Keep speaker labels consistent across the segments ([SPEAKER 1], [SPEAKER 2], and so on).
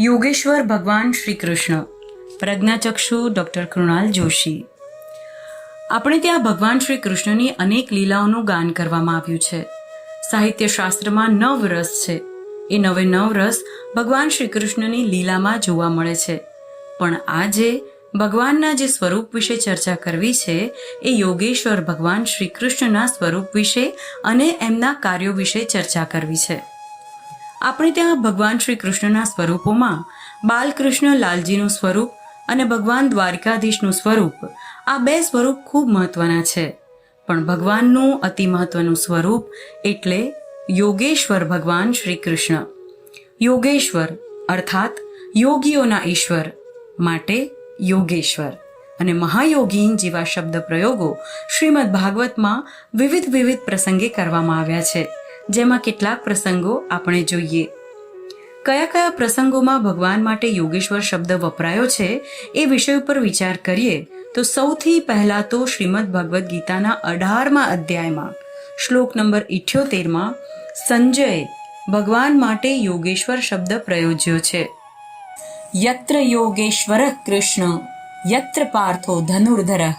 [SPEAKER 1] યોગેશ્વર ભગવાન શ્રી કૃષ્ણ પ્રજ્ઞાચક્ષુ ડૉક્ટર કૃણાલ જોશી. આપણે ત્યાં ભગવાન શ્રી કૃષ્ણની અનેક લીલાઓનું ગાન કરવામાં આવ્યું છે. સાહિત્યશાસ્ત્રમાં નવ રસ છે. એ નવે નવ રસ ભગવાન શ્રી કૃષ્ણની લીલામાં જોવા મળે છે. પણ આજે ભગવાનના જે સ્વરૂપ વિશે ચર્ચા કરવી છે, એ યોગેશ્વર ભગવાન શ્રી કૃષ્ણના સ્વરૂપ વિશે અને એમના કાર્યો વિશે ચર્ચા કરવી છે. આપણે ત્યાં ભગવાન શ્રી કૃષ્ણના સ્વરૂપોમાં, બાલકૃષ્ણ લાલજીનું સ્વરૂપ અને ભગવાન દ્વારકાધીશનું સ્વરૂપ. આ બે સ્વરૂપ ખૂબ મહત્વના છે. પણ ભગવાનનું અતિ મહત્વનું સ્વરૂપ એટલે યોગેશ્વર ભગવાન શ્રી કૃષ્ણ યોગેશ્વર અર્થાત યોગીઓના ઈશ્વર માટે યોગેશ્વર. અને મહાયોગીન જેવા શબ્દ પ્રયોગો શ્રીમદ ભાગવતમાં વિવિધ વિવિધ પ્રસંગે કરવામાં આવ્યા છે. જેમાં કેટલાક પ્રસંગો આપણે જોઈએ. કયા કયા પ્રસંગોમાં ભગવાન માટે યોગેશ્વર શબ્દ વપરાયો છે એ વિષય ઉપર વિચાર કરીએ, તો સૌથી પહેલા તો શ્રીમદ ભગવદ્ ગીતાના અઢારમા અધ્યાયમાં, શ્લોક નંબર ઇઠ્યોતેરમાં, સંજય ભગવાન માટે યોગેશ્વર શબ્દ પ્રયોજ્યો છે. યત્ર યોગેશ્વર કૃષ્ણ, યત્ર પાર્થો ધનુર્ધર,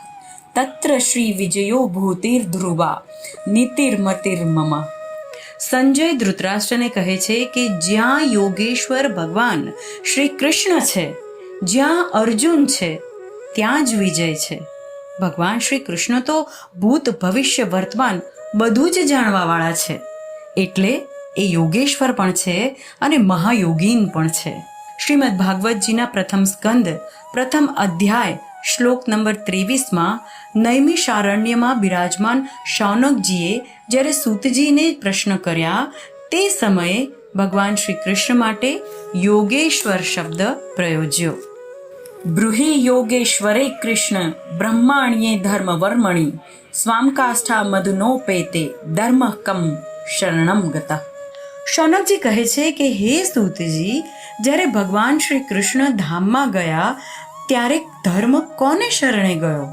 [SPEAKER 1] તત્ર શ્રી વિજયો ભૂતિર્ધ્રુવા ધ્રુવા નીતિર્મતિર મમ સંજય ધૃતરાષ્ટ્રને કહે છે કે જ્યાં યોગેશ્વર ભગવાન શ્રી કૃષ્ણ છે, જ્યાં અર્જુન છે, ત્યાં જ વિજય છે. ભગવાન શ્રી કૃષ્ણ તો ભૂત ભવિષ્ય વર્તમાન બધું જ જાણવાવાળા છે. એટલે એ યોગેશ્વર પણ છે અને મહાયોગીન પણ છે. શ્રીમદ ભાગવતજીના પ્રથમ સ્કંદ, પ્રથમ અધ્યાય શ્લોક નંબર ત્રેવીસમાં નૈમિષારણ્યમાં બિરાજમાન શૌનકજીએ જ્યારે સૂતજીને પ્રશ્ન કર્યા, તે સમયે ભગવાન શ્રી કૃષ્ણ માટે યોગેશ્વર શબ્દ પ્રયોજ્યો. બૃહે યોગેશ્વરે કૃષ્ણ, બ્રહ્માણ્યે ધર્મ વર્મણી સ્વામકાષ્ઠા મધુનોપેતે ધર્મ કમ શરણમ ગતા શૌનકજી કહે છે કે, હે સૂતજી, જ્યારે ભગવાન શ્રી કૃષ્ણ ધામમાં ગયા ત્યારે ધર્મ કોને શરણે ગયો?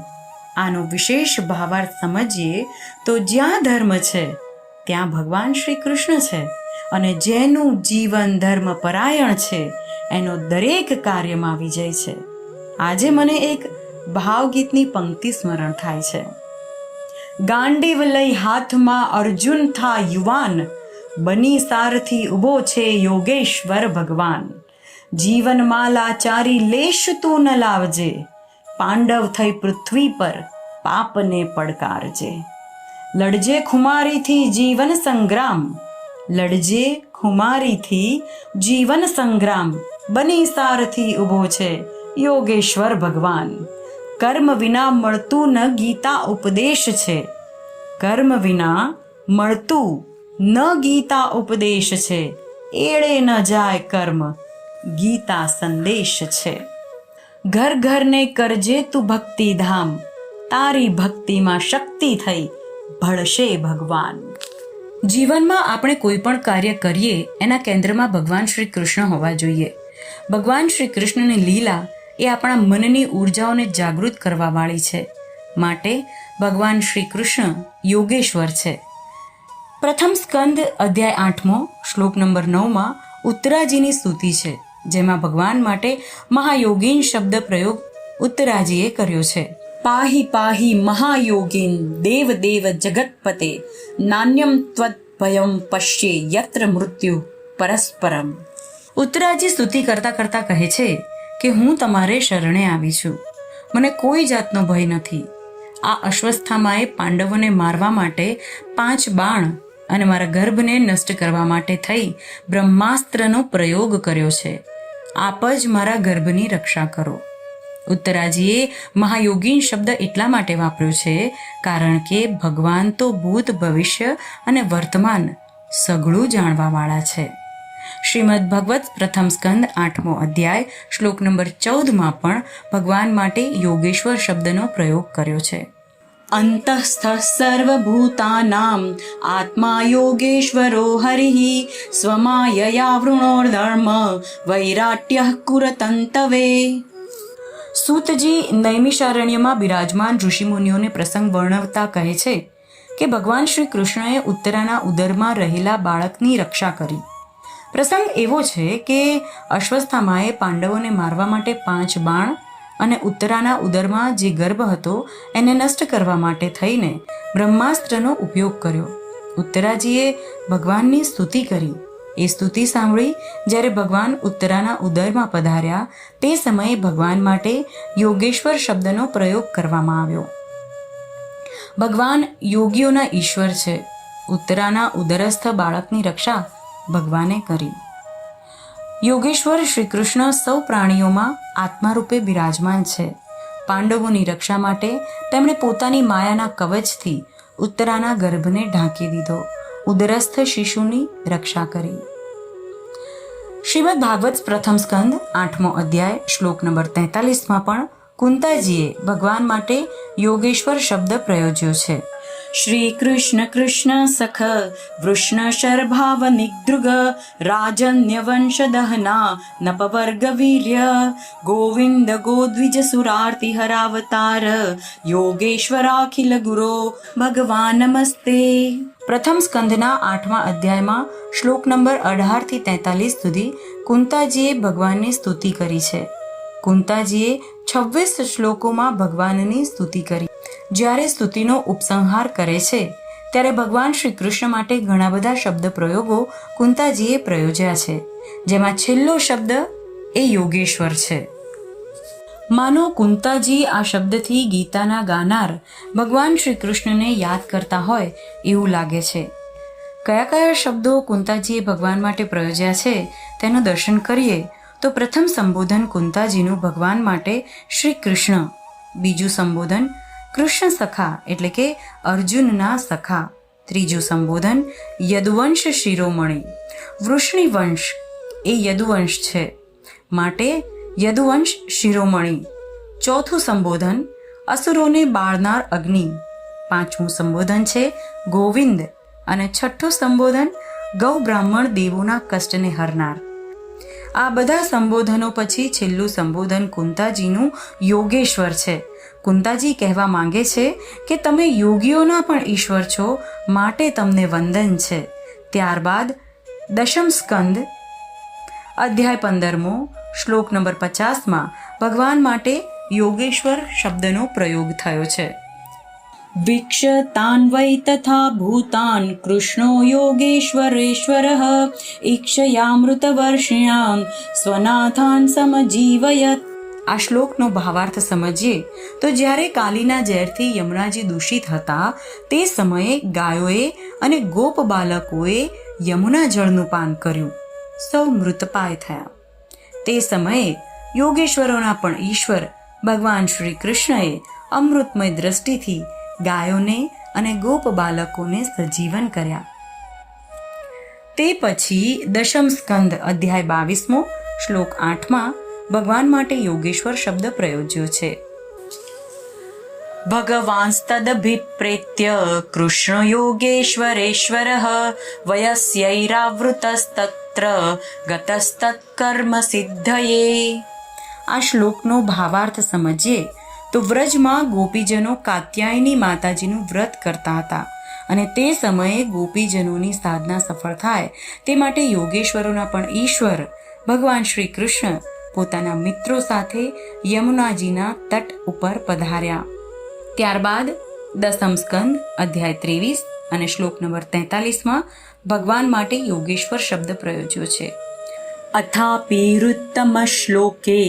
[SPEAKER 1] આનો વિશેષ ભાવાર્થ સમજીએ તો જ્યાં ધર્મ છે, ત્યાં ભગવાન શ્રી કૃષ્ણ છે અને જેનું જીવન ધર્મ પરાયણ છે, એનો દરેક કાર્યમાં વિજય છે. આજે મને એક ભાવગીતની પંક્તિ સ્મરણ થાય છે. ગાંડીવ લઈ હાથમાં અર્જુન થા યુવાન, બની સારથી ઊભો છે યોગેશ્વર ભગવાન. જીવનમાં લાચારી લેશ તું ન લાવજે. પાંડવ થઈ પૃથ્વી પર પાપને પડકારજે. લડજે ખુમારીથી જીવન સંગ્રામ. લડજે ખુમારીથી જીવન સંગ્રામ. બની સારથી ઊભો છે યોગેશ્વર ભગવાન. કર્મ વિના મળતું ન ગીતા ઉપદેશ છે. કર્મ વિના મળતું ન ગીતા ઉપદેશ છે. એળે ન જાય કર્મ. ગીતા સંદેશ છે. ઘર ઘરને કરજે તું ભક્તિ ધામ તારી ભક્તિમાં શક્તિ થઈ, ભળશે ભગવાન. જીવનમાં આપણે કોઈ પણ કાર્ય કરીએ, એના કેન્દ્રમાં ભગવાન શ્રી કૃષ્ણ હોવા જોઈએ. ભગવાન શ્રી કૃષ્ણની લીલા એ આપણા મનની ઉર્જાઓને જાગૃત કરવા વાળી છે. માટે ભગવાન શ્રી કૃષ્ણ યોગેશ્વર છે. પ્રથમ સ્કંદ અધ્યાય આઠમો, શ્લોક નંબર નવમાં ઉત્તરાજીની સ્તુતિ છે. જેમાં ભગવાન માટે મહાયોગીન શબ્દ પ્રયોગ ઉત્તરાજીએ કર્યો છે. પાહી પાહી મહાયોગીન દેવ દેવ જગતપતે નાન્યમ ત્વત ભયમ પશ્યે યત્ર મૃત્યુ પરસ્પરમ. ઉત્તરાજી સ્તુતિ કરતા કરતા કહે છે કે હું તમારે શરણે આવી છું. મને કોઈ જાતનો ભય નથી. આ અશ્વસ્થામાએ પાંડવોને મારવા માટે પાંચ બાણ અને મારા ગર્ભને નષ્ટ કરવા માટે થઈ બ્રહ્માસ્ત્રનો પ્રયોગ કર્યો છે. આપ જ મારા ગર્ભની રક્ષા કરો. ઉત્તરાજીએ મહાયોગીન શબ્દ એટલા માટે વાપર્યો છે, કારણ કે ભગવાન તો ભૂત ભવિષ્ય અને વર્તમાન સઘળું જાણવાવાળા છે. શ્રીમદ ભગવત પ્રથમ સ્કંદ આઠમો અધ્યાય, શ્લોક નંબર ચૌદમાં પણ ભગવાન માટે યોગેશ્વર શબ્દનો પ્રયોગ કર્યો છે. અંતઃસ્થ સર્વભૂતાનામ આત્મા યોગેશ્વરો હરિઃ સ્વમાયયા વૃણોર્ધર્મ વૈરાટ્ય કુરતંતવે સૂતજી નૈમિષારણ્યમાં બિરાજમાન ઋષિમુનિઓને પ્રસંગ વર્ણવતા કહે છે કે ભગવાન શ્રી કૃષ્ણએ ઉત્તરાના ઉદરમાં રહેલા બાળકની રક્ષા કરી। પ્રસંગ એવો છે કે અશ્વસ્થામાએ પાંડવોને મારવા માટે પાંચ બાણ અને ઉત્તરાના ઉદરમાં જે ગર્ભ હતો, એને નષ્ટ કરવા માટે થઈને બ્રહ્માસ્ત્રનો ઉપયોગ કર્યો. ઉત્તરાજીએ ભગવાનની સ્તુતિ કરી. એ સ્તુતિ સાંભળી જ્યારે ભગવાન ઉત્તરાના ઉદરમાં પધાર્યા, તે સમયે ભગવાન માટે યોગેશ્વર શબ્દનો પ્રયોગ કરવામાં આવ્યો. ભગવાન યોગીઓના ઈશ્વર છે. ઉત્તરાના ઉદરસ્થ બાળકની રક્ષા ભગવાને કરી. યોગેશ્વર શ્રી કૃષ્ણ સૌ પ્રાણીઓમાં આત્મારૂપે બિરાજમાન છે. પાંડવોની રક્ષા માટે તેમણે પોતાની માયાના કવચથી ઉત્તરાના ગર્ભને ઢાંકી દીધો. ઉદરસ્થ શિશુની રક્ષા કરી. શ્રીમદ ભાગવત પ્રથમ સ્કંદ, આઠમો અધ્યાય, શ્લોક નંબર તેતાલીસમાં પણ કુંતાજીએ ભગવાન માટે યોગેશ્વર શબ્દ પ્રયોજ્યો છે. શ્રી કૃષ્ણ કૃષ્ણ સખ વૃષ્ણ શરભાવ નિગૃગ રાજન્ય વંશ દહના નપવર્ગ વીર્ય ગોવિંદ ગોદ્વિજ સુરાર્તિ હરાવતાર યોગેશ્વરાખિલ ગુરો ભગવાન નમસ્તે પ્રથમ સ્કંદના આઠમા અધ્યાયમાં શ્લોક નંબર અઢારથી તેતાલીસ સુધી કુંતાજીએ ભગવાનની સ્તુતિ કરી છે કુંતાજીએ છવ્વીસ શ્લોકોમાં ભગવાનની સ્તુતિ કરી જ્યારે સ્તુતિનો ઉપસંહાર કરે છે, ત્યારે ભગવાન શ્રી કૃષ્ણ માટે ઘણા બધા શબ્દ પ્રયોગો કુંતાજીએ પ્રયોજ્યા છે, જેમાં છેલ્લો શબ્દ એ યોગેશ્વર છે. માનો કુંતાજી આ શબ્દથી ગીતાના ગાનાર ભગવાન શ્રી કૃષ્ણને યાદ કરતા હોય એવું લાગે છે. કયા કયા શબ્દો કુંતાજીએ ભગવાન માટે પ્રયોજ્યા છે તેનું દર્શન કરીએ, તો પ્રથમ સંબોધન કુંતાજીનું ભગવાન માટે શ્રી કૃષ્ણ બીજું સંબોધન કૃષ્ણ સખા, એટલે કે અર્જુનના સખા. ત્રીજું સંબોધન, યદુવંશ શિરોમણી. વૃષ્ણિ વંશ એ યદુવંશ છે. માટે યદુવંશ શિરોમણી. ચોથું સંબોધન, અસુરોને બાળનાર અગ્નિ. પાંચમું સંબોધન છે, ગોવિંદ. અને છઠ્ઠું સંબોધન, ગૌ બ્રાહ્મણ દેવોના કષ્ટને હરનાર. આ બધા સંબોધનો પછી છેલ્લું સંબોધન કુંતાજીનું યોગેશ્વર છે. કુંતાજી કહેવા માંગે છે કે તમે યોગીઓના પણ ઈશ્વર છો, માટે તમને વંદન છે. ત્યારબાદ દશમ સ્કંદ, અધ્યાય પંદરમો, શ્લોક નંબર પચાસમાં ભગવાન માટે યોગેશ્વર શબ્દનો પ્રયોગ થયો છે. વીક્ષતાન वै તથા ભૂતાન કૃષ્ણો યોગેશ્વરેશ્વરઃ ईक्षयामृतवर्षिणां स्वनाथान् समजीवयत्। આ શ્લોકનો ભાવાર્થ સમજીએ તો જ્યારે કાલીના ઝેરથી યમુનાજી દૂષિત હતા તે સમયે ગાયોએ અને ગોપ બાલકોએ યમુના જળનું પાન કર્યું। સૌ મૃતપાય થયા। તે સમયે યોગેશ્વરોના પણ ઈશ્વર ભગવાન શ્રી કૃષ્ણએ અમૃતમય દ્રષ્ટિથી ગાયોને અને ગોપ બાલકોને સજીવન કર્યા. તે પછી દશમ સ્કંદ અધ્યાય બાવીસમો શ્લોક આઠમાં ભગવાન માટે યોગેશ્વર શબ્દ પ્રયોજ્યો છે. ભગવાંસ્તદભિપ્રેત્ય કૃષ્ણ યોગેશ્વરેશ્વર વયસ્યૈરાવૃતસ્તત્ર ગતસ્તત્કર્મ સિદ્ધયે આ શ્લોકનો ભાવાર્થ સમજીએ તો વ્રજમાં ગોપીજનો કાત્યાયની માતાજીનું વ્રત કરતા હતા. અને તે સમયે ગોપીજનોની સાધના સફળ થાય તે માટે યોગેશ્વરોના પણ ઈશ્વર ભગવાન શ્રી કૃષ્ણ પોતાના મિત્રો સાથે યમુનાજીના તટ ઉપર પધાર્યા. ત્યારબાદ દસમ સ્કંદ અધ્યાય ત્રેવીસ અને શ્લોક નંબર તેતાલીસમાં ભગવાન માટે યોગેશ્વર શબ્દ પ્રયોજ્યો છે. અથાપિરુત્તમ શ્લોકે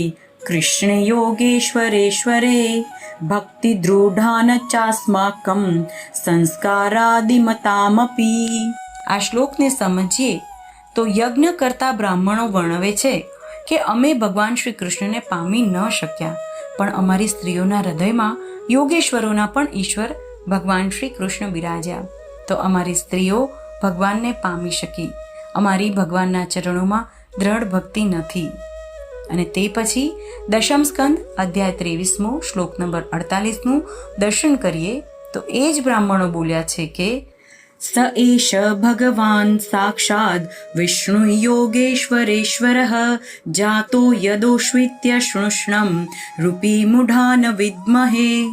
[SPEAKER 1] કૃષ્ણ યોગેશ્વરેશ્વરે ભક્તિ न ચાસ્માકમ સંસ્કારાદિમતામપી આ શ્લોકને સમજીએ તો યજ્ઞ કરતા બ્રાહ્મણો વર્ણવે છે કે અમે ભગવાન શ્રી કૃષ્ણને પામી ન શક્યા, પણ અમારી સ્ત્રીઓના હૃદયમાં યોગેશ્વરોના પણ ઈશ્વર ભગવાન શ્રી કૃષ્ણ બિરાજ્યા. તો અમારી સ્ત્રીઓ ભગવાનને પામી શકી. અમારી ભગવાનના ચરણોમાં દ્રઢ ભક્તિ નથી. અને તે પછી દશમ સ્કંદ અધ્યાય ત્રેવીસમો શ્લોક નંબર અડતાલીસનું દર્શન કરીએ, તો એ જ બ્રાહ્મણો બોલ્યા છે કે, સ એષ ભગવાન સાક્ષાદ વિષ્ણુ યોગેશ્વરેશ્વર, જાતો યદોશ્વિત્ય શૃષ્ણમ રૂપી મુઢાન વિદ્મહે.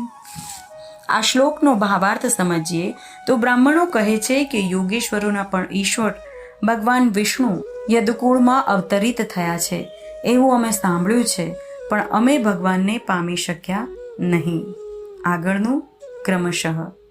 [SPEAKER 1] આ શ્લોકનો ભાવાર્થ સમજીએ, તો બ્રાહ્મણો કહે છે કે યોગેશ્વરોના પણ ઈશ્વર ભગવાન વિષ્ણુ યદુકુળમાં અવતરિત થયા છે. એવું અમે સાંભળ્યું છે પણ અમે ભગવાનને પામી શક્યા નહીં. આગળનું ક્રમશઃ.